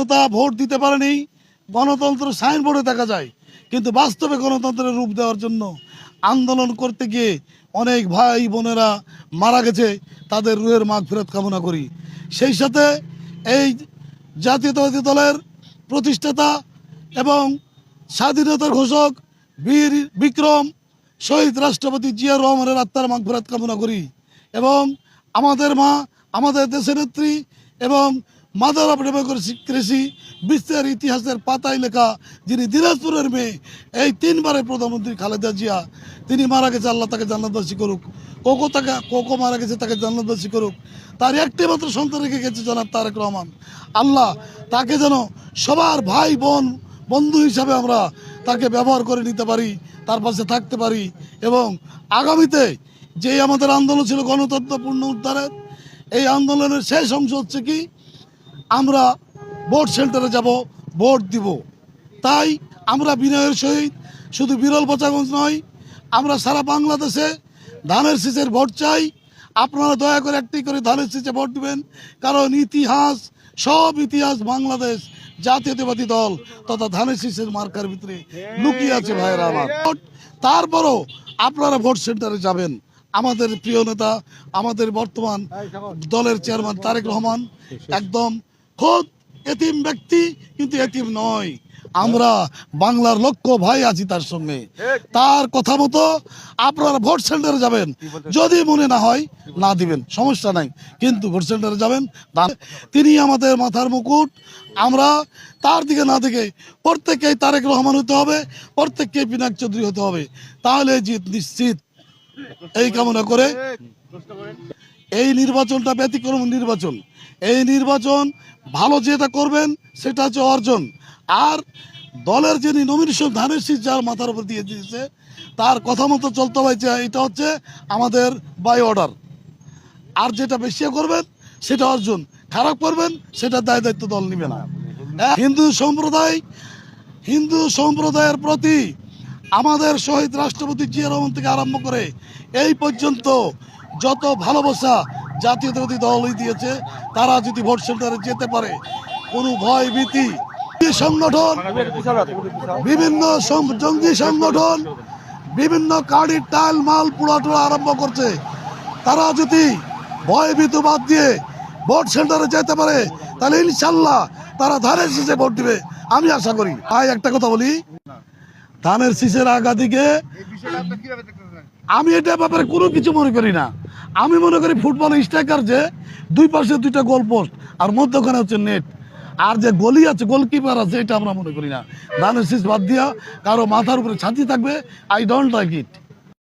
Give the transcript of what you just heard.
জনতা vote দিতে পারেনি, গণতন্ত্র সাইনবোর্ডে দেখা যায়। কিন্তু বাস্তবে গণতন্ত্রের রূপ দেওয়ার জন্য আন্দোলন করতে গিয়ে অনেক ভাই বোনেরা মারা গেছে, তাদের রুহের মাগ ফেরত কামনা করি। সেই সাথে এই জাতীয়তাবাদী দলের প্রতিষ্ঠাতা এবং স্বাধীনতার ঘোষক বীর বিক্রম, শহীদ রাষ্ট্রপতি জিয়া রহমানের আত্মার মাগফিরাত কামনা করি। এবং আমাদের মা, আমাদের দেশের নেত্রী এবং মাদার অফ ডেমোক্রেসি বিশ্বের ইতিহাসের পাতায় লেখা যিনি দিনাজপুরের মেয়ে, এই তিনবারের প্রধানমন্ত্রী খালেদা জিয়া, তিনি মারা গেছে, আল্লাহ তাকে জান্নাতবাসী করুক। কোকো তাকে, কোকো মারা গেছে, তাকে জান্নাতবাসী করুক। তার একটি মাত্র সন্তান রেখে গেছে জনাব তারেক রহমান। আল্লাহ তাকে যেন সবার ভাই, বোন, বন্ধু হিসাবে আমরা তাকে ব্যবহার করে নিতে পারি, তার পাশে থাকতে পারি এবং আগামীতে যে আমাদের আন্দোলন ছিল গণতন্ত্র পূর্ণ উদ্ধারের, এই আন্দোলনের শেষ অংশ হচ্ছে কি? আমরা ভোট সেন্টারে যাব, ভোট দিব। তাই আমরা বিনয়ের সহিত শুধু বিরল পচাগঞ্জ নয়, আমরা সারা বাংলাদেশে ধানের শীষের ভোট চাই। আপনারা দয়া করে একটি করে ধানের শীষে ভোট দিবেন, কারণ ইতিহাস, সব ইতিহাস বাংলাদেশ জাতীয়তাবাদী দল তথা ধানের শীষের মার্কার ভিতরে লুকিয়ে আছে ভাইয়েরা আমার। তারপরও আপনারা ভোট সেন্টারে যাবেন। আমাদের প্রিয় নেতা, আমাদের বর্তমান দলের চেয়ারম্যান তারেক রহমান, একদম খোদ এতিম ব্যক্তি কিন্তু এতিম নয়। আমরা বাংলার লক্ষ ভাই আছি তার সঙ্গে। তার কথা মতো আপনারা ভোট সেন্টারে যাবেন। যদি মনে না হয় না দিবেন সমস্যা নাই। কিন্তু ভোট সেন্টারে যাবেন তিনি আমাদের মাথার মুকুট। আমরা তার দিকে না দেখে প্রত্যেককেই তারেক রহমান হতে হবে প্রত্যেককে পিনাক চৌধুরী হতে হবে। তাহলে জিত নিশ্চিত। এই কামনা করে এই নির্বাচনটা ব্যতিক্রম নির্বাচন। এই নির্বাচন ভালো যেটা করবেন সেটা হচ্ছে অর্জন। আর দলের যিনি নমিনেশন ধানের শীষ যার মাথার উপর দিয়ে দিয়েছে তার কথা মতো চলতে হয়েছে এটা হচ্ছে আমাদের বাই অর্ডার আর যেটা বেশি করবেন সেটা অর্জন। খারাপ করবেন সেটা দায় দায়িত্ব দল নিবে না। হ্যাঁ, হিন্দু সম্প্রদায় হিন্দু সম্প্রদায়ের প্রতি আমাদের শহীদ রাষ্ট্রপতি জিয়া রহমান থেকে আরম্ভ করে এই পর্যন্ত যত ভালোবাসা জাতীয়তাবাদী দলই দিয়েছে, তারা যদি ভোট সেন্টারে যেতে পারে, কোনো ভয় ভীতি। সংগঠন, বিভিন্ন জঙ্গি সংগঠন, বিভিন্ন কার্ডির টাইল মাল পোড়া টোড়া আরম্ভ করছে। তারা যদি ভয় ভীত বাদ দিয়ে ভোট সেন্টারে যেতে পারে, তাহলে ইনশাল্লাহ তারা ধানের শীষে ভোট দিবে। আমি আশা করি। তাই একটা কথা বলি। ধানের শীষের আগা দিকে আমি এটা ব্যাপারে কোনো কিছু মনে করি না। আমি মনে করি ফুটবল স্ট্রাইকার যে দুই পাশে দুইটা গোল পোস্ট আর মধ্যখানে হচ্ছে নেট আর যে গলি আছে গোলকিপার আছে, এটা আমরা মনে করি না। ধানের শীষ বাদ দিয়া, কারও মাথার উপরে ছাতি থাকবে আই ডোন্ট লাইক ইট